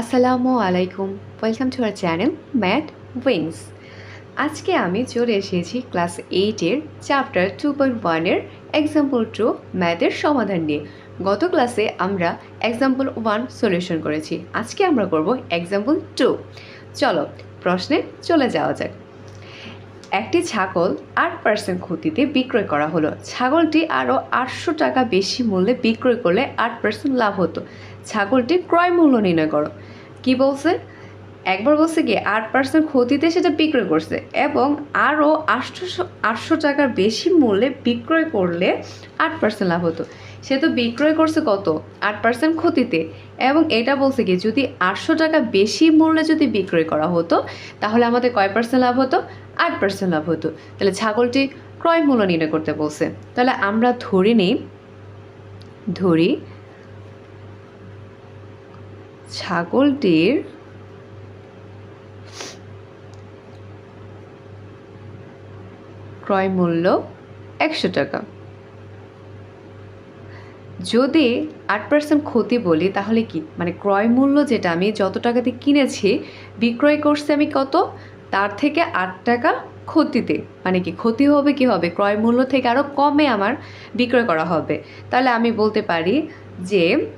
আসসালামু আলাইকুম। Welcome to our channel math wings আজকে আমি চলে এসেছি ক্লাস এইটের চ্যাপ্টার টু পয়েন্ট ওয়ানের এক্সাম্পল টু ম্যাথের সমাধান নিয়ে। গত ক্লাসে আমরা এক্সাম্পল ওয়ান সলিউশন করেছি। আজকে আমরা করব এক্সাম্পল টু চলো, প্রশ্নে চলে যাওয়া যাক। একটি ছাগল আট পার্সেন্ট ক্ষতিতে বিক্রয় করা হলো। ছাগলটি আরও আটশো টাকা বেশি মূল্যে বিক্রয় করলে আট পার্সেন্ট লাভ হতো। ছাগলটি ক্রয় মূল্য নির্ণয় করো। কি বলছে? একবার বলছে কি আট পার্সেন্ট ক্ষতিতে সেটা বিক্রয় করছে এবং আরও আটশোশো আটশো টাকার বেশি মূল্যে বিক্রয় করলে আট পার্সেন্ট লাভ হতো। সে তো বিক্রয় করছে কত? আট পার্সেন্ট ক্ষতিতে। এবং এটা বলছে কি যদি আটশো টাকা বেশি মূল্যে যদি বিক্রয় করা হতো, তাহলে আমাদের কয় পার্সেন্ট লাভ হতো? আট পার্সেন্ট লাভ হতো। তাহলে ছাগলটি ক্রয় মূল্য নির্ণয় করতে বলছে। তাহলে আমরা ধরে নিই, ধরি ছাগলটির ক্রয় মূল্য একশো টাকা। যদি আট পার্সেন্ট ক্ষতি বলি, তাহলে কি? মানে ক্রয় মূল্য যেটা আমি যত টাকাতে কিনেছি, বিক্রয় করছি আমি কত? তার থেকে আট টাকা ক্ষতিতে। মানে কি, ক্ষতি হবে কি হবে? ক্রয় মূল্য থেকে আরও কমে আমার বিক্রয় করা হবে। তাহলে আমি বলতে পারি যে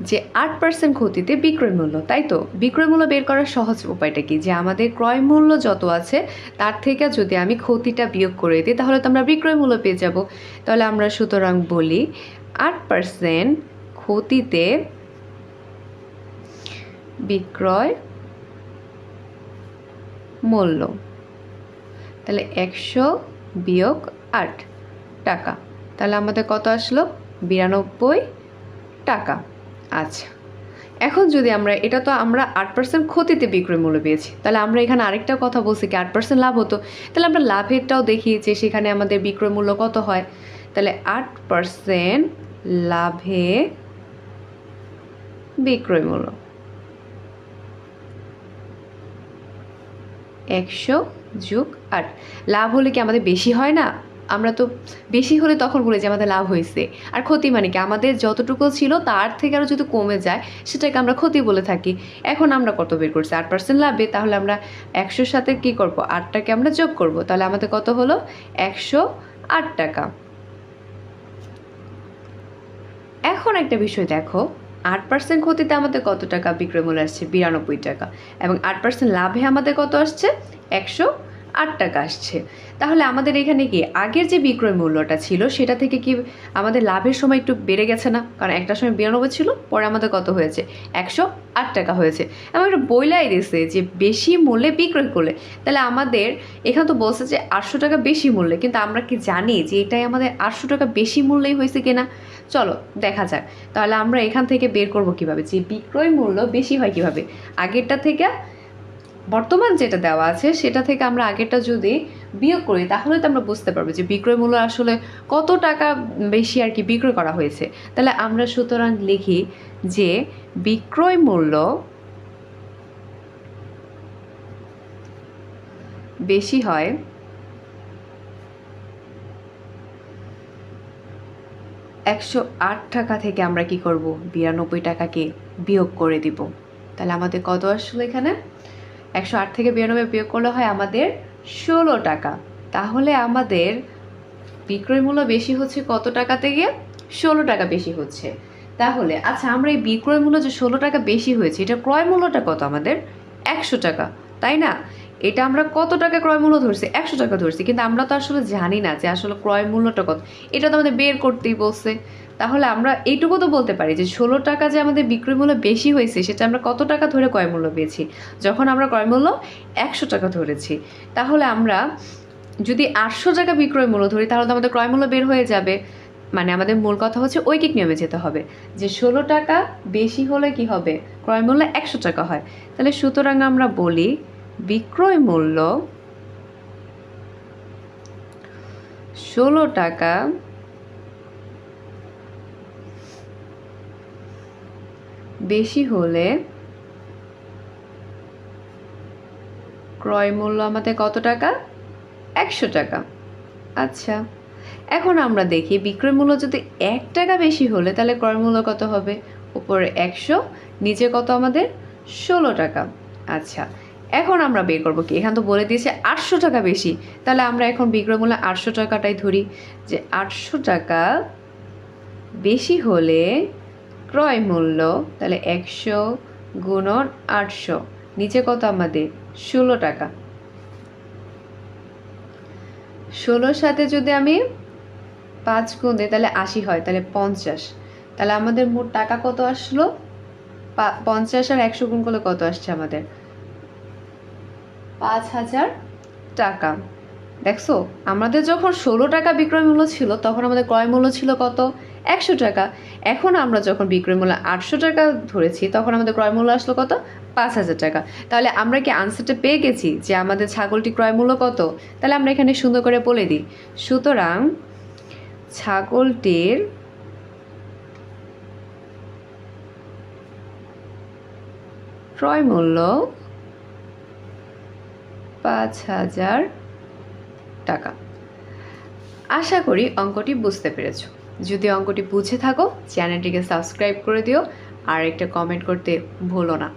যে আট পার্সেন্ট ক্ষতিতে বিক্রয় মূল্য, তাই তো? বিক্রয় মূল্য বের করার সহজ উপায়টা কি? যে আমাদের ক্রয় মূল্য যত আছে, তার থেকে যদি আমি ক্ষতিটা বিয়োগ করে দিই, তাহলে তো আমরা বিক্রয় মূল্য পেয়ে যাব। তাহলে আমরা সুতরাং বলি আট পার্সেন্ট ক্ষতিতে বিক্রয় মূল্য। তাহলে একশো বিয়োগ আট টাকা। তাহলে আমাদের কত আসলো? বিরানব্বই টাকা। আচ্ছা। এখন যদি আমরা, এটা তো আমরা আট পার্সেন্ট ক্ষতিতে বিক্রয় মূল্য পেয়েছি, তাহলে আমরা এখানে আরেকটা কথা বলছি কি, আট পার্সেন্ট লাভ হতো। তাহলে আমরা লাভেরটাও দেখি যে সেখানে আমাদের বিক্রয় মূল্য কত হয়। তাহলে আট পার্সেন্ট লাভে বিক্রয় মূল্য একশো যুগ আট। লাভ হলে কি আমাদের বেশি হয় না? আমরা তো বেশি হলে তখন বলে যে আমাদের লাভ হয়েছে। আর ক্ষতি মানে কি? আমাদের যতটুকু ছিল তার থেকে আরও যদি কমে যায়, সেটাকে আমরা ক্ষতি বলে থাকি। এখন আমরা কত বের করছি? আট পার্সেন্ট লাভে, তাহলে আমরা একশোর সাথে কি করব? আটটাকে আমরা যোগ করব। তাহলে আমাদের কত হলো? একশো আট টাকা। এখন একটা বিষয় দেখো, আট পার্সেন্ট ক্ষতিতে আমাদের কত টাকা? বিক্রয় মূল্য আসছে বিরানব্বই টাকা। এবং আট পার্সেন্ট লাভে আমাদের কত আসছে? একশো আট টাকা আসছে। তাহলে আমাদের এখানে কি আগের যে বিক্রয় মূল্যটা ছিল, সেটা থেকে কি আমাদের লাভের সময় একটু বেড়ে গেছে না? কারণ একটা সময় বিরানব্বই ছিল, পরে আমাদের কত হয়েছে? একশো আট টাকা হয়েছে। এবং একটা বইলাই দিছে যে বেশি মূল্যে বিক্রয় করলে, তাহলে আমাদের এখানে তো বলছে যে আটশো টাকা বেশি মূল্যে, কিন্তু আমরা কি জানি যে এটাই আমাদের আটশো টাকা বেশি মূল্যেই হয়েছে কিনা? চলো, দেখা যাক। তাহলে আমরা এখান থেকে বের করব কীভাবে? যে বিক্রয় মূল্য বেশি হয় কীভাবে? আগেরটা থেকে বর্তমান যেটা দেওয়া আছে, সেটা থেকে আমরা আগেরটা যদি বিয়োগ করি, তাহলে তো আমরা বুঝতে পারব যে বিক্রয় মূল্য আসলে কত টাকা বেশি আর কি বিক্রয় করা হয়েছে। তাহলে আমরা সুতরাং লিখি যে বিক্রয় মূল্য বেশি হয় একশো আট টাকা থেকে আমরা কি করব? বিরানব্বই টাকাকে বিয়োগ করে দিব। তাহলে আমাদের কত আসলো এখানে? একশো আট থেকে বিরানব্বই বিয়োগ করলে হয় আমাদের ষোলো টাকা। তাহলে আমাদের বিক্রয় মূল্য বেশি হচ্ছে কত টাকা থেকে? ষোলো টাকা বেশি হচ্ছে। তাহলে আচ্ছা আমরা এই বিক্রয় মূল্য যে ষোলো টাকা বেশি হয়েছে, এটা ক্রয় মূল্যটা কত আমাদের? একশো টাকা, তাই না? এটা আমরা কত টাকা ক্রয় মূল্য ধরছি? একশো টাকা ধরছি। কিন্তু আমরা তো আসলে জানি না যে আসলে ক্রয় মূল্যটা কত। এটা তো আমাদের বের করতেই বলছে। তাহলে আমরা এইটুকু তো বলতে পারি যে ষোলো টাকা যে আমাদের বিক্রয় মূল্য বেশি হয়েছে, সেটা আমরা কত টাকা ধরে ক্রয় মূল্য পেয়েছি? যখন আমরা ক্রয় মূল্য একশো টাকা ধরেছি। তাহলে আমরা যদি আটশো টাকা বিক্রয় মূল্য ধরি, তাহলে তো আমাদের ক্রয় মূল্য বের হয়ে যাবে। মানে আমাদের মূল কথা হচ্ছে ঐকিক নিয়মে যেতে হবে। যে ষোলো টাকা বেশি হলে কি হবে? ক্রয় মূল্য একশো টাকা হয়। তাহলে সুতরাং আমরা বলি বিক্রয় মূল্য ষোলো টাকা। বেশি হলে ক্রয় মূল্য আমাদের কত টাকা? একশো টাকা। আচ্ছা এখন আমরা দেখি বিক্রয় মূল্য যদি এক টাকা বেশি হলে তাহলে ক্রয় মূল্য কত হবে? উপরে একশো, নিচে কত আমাদের? ষোলো টাকা। আচ্ছা এখন আমরা বের করব কি? এখানে তো বলে দিয়েছে আটশো টাকা বেশি। তাহলে আমরা এখন বিক্রয় মূল্য আটশো টাকাটাই ধরি। যে আটশো টাকা বেশি হলে ক্রয় মূল্য তাহলে একশো গুণন আটশো। নিচে কত আমাদের? ষোলো টাকা। ষোলোর সাথে যদি আমি পাঁচ গুণ দিই, তাহলে আশি হয়, তাহলে পঞ্চাশ। তাহলে আমাদের মোট টাকা কত আসলো? পঞ্চাশ আর একশো গুণ করলে কত আসছে আমাদের? পাঁচ হাজার টাকা। দেখছ, আমাদের যখন ষোলো টাকা বিক্রয় মূল্য ছিল, তখন আমাদের ক্রয় মূল্য ছিল কত? একশো টাকা। এখন আমরা যখন বিক্রয় মূল্য আটশো টাকা ধরেছি, তখন আমাদের ক্রয় মূল্য আসলো কত? পাঁচ হাজার টাকা। তাহলে আমরা কি আনসারটা পেয়ে গেছি যে আমাদের ছাগলটি ক্রয় মূল্য কত? তাহলে আমরা এখানে সুন্দর করে বলে দিই। সুতরাং, ছাগলটির ক্রয় মূল্য পাঁচ হাজার টাকা। আশা করি অঙ্কটি বুঝতে পেরেছ। যদি অঙ্কটি বুঝে থাকো, চ্যানেলটিকে সাবস্ক্রাইব করে দিও, আর একটা কমেন্ট করতে ভুলো না।